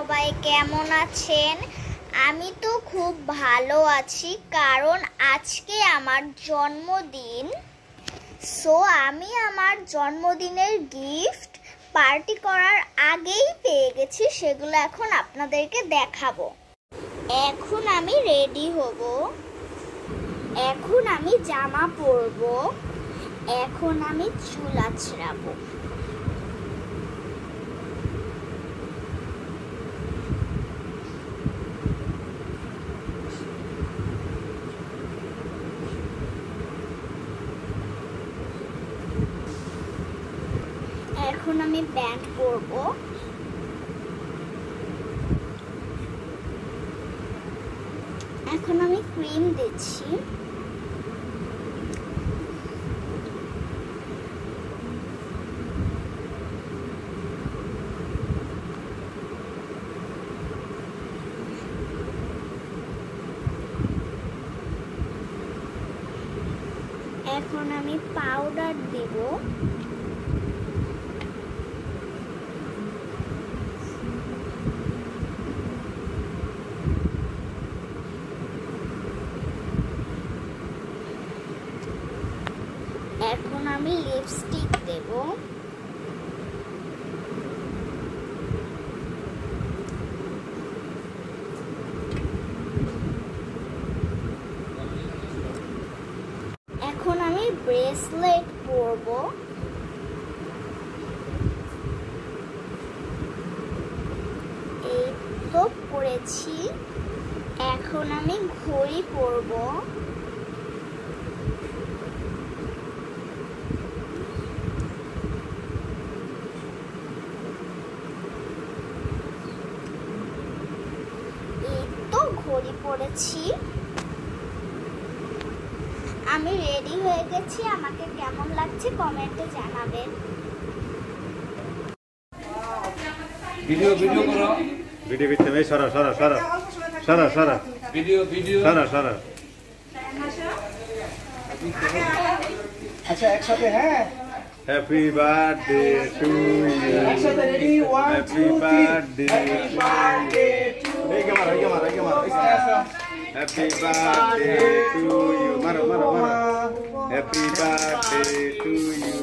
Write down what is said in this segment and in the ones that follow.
সবাই কেমন আছেন? আমি তো খুব ভালো আছি, কারণ আজকে আমার জন্মদিন। সো আমি আমার জন্মদিনের গিফট পার্টি করার আগেই পেয়ে গেছি, সেগুলো এখন আপনাদেরকে দেখাবো। এখন আমি রেডি হব। এখন আমি জামা পরব। এখন আমি চুল আছড়াবো। এখন আমি ব্যান্ড পরব এখন আমি ক্রিম দিচ্ছি। এখন আমি পাউডার দিব। এখন আমি লিপস্টিক দেব। এখন আমি ব্রেসলেট পরব। এই তো পরেছি এখন আমি ঘড়ি পরবো এই তো ঘড়ি পড়েছি। আমি রেডি হয়ে গেছি। আমাকে কেমন লাগছে কমেন্টে জানাবেন। ভিডিও ভিডিও করো। ভিডিও করতে হবে সরা সরা সরা। সরা সরা। ভিডিও ভিডিও সরা সরা। আচ্ছা একসাথে হ্যাঁ? Happy birthday to you happy birthday happy birthday to you মারো মারো মারো happy birthday to you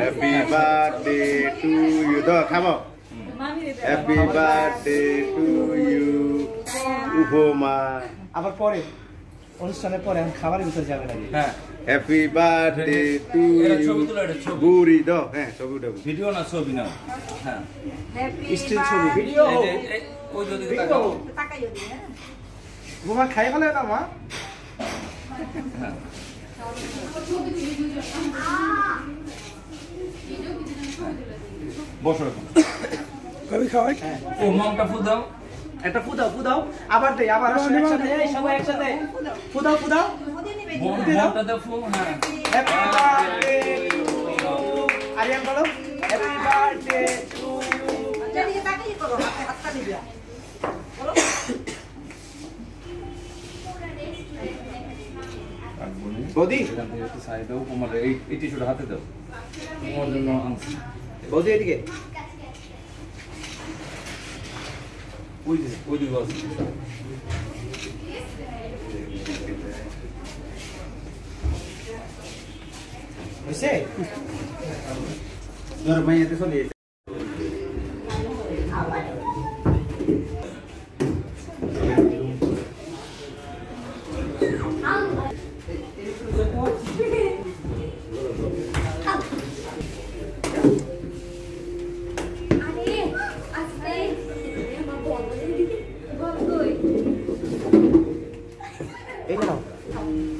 happy birthday to you দাও খাব হ্যাপি বার্থডে টু ইউ উপমা আবার পরে অনুষ্ঠানের পরে এখন খাবারের ভিতরে যাবে নাকি? হ্যাঁ। Happy birthday to you. বুড়ি দাও হ্যাঁ ছবি উঠাবো। ভিডিও না ছবি না। হ্যাঁ। স্টিল ছবি ভিডিও এই যে, এই- ওই যদি তাকাও। গোমা খাই ফেলে না মা? হ্যাঁ। বসো এখন। কবি খাওয়াই? ও মমটা ফু দাও। একটা ফুদাও ফুদাও। আবার দেই আবার আসো একসাথে এই সবাই একসাথে। ফুদাও। ফুদাও হ্যাঁ happy birthday to you Aryan বলো হ্যাপি বার্থডে টু ইউ বৌদি। সাইড দাও তোমার এই এই টিস্যুটা হাতে দাও তোমার জন্য আনছি বৌদি এদিকে ওই যে ওই দিকে আছে হইছে তোর মাইয়াতে চলে 哎，你好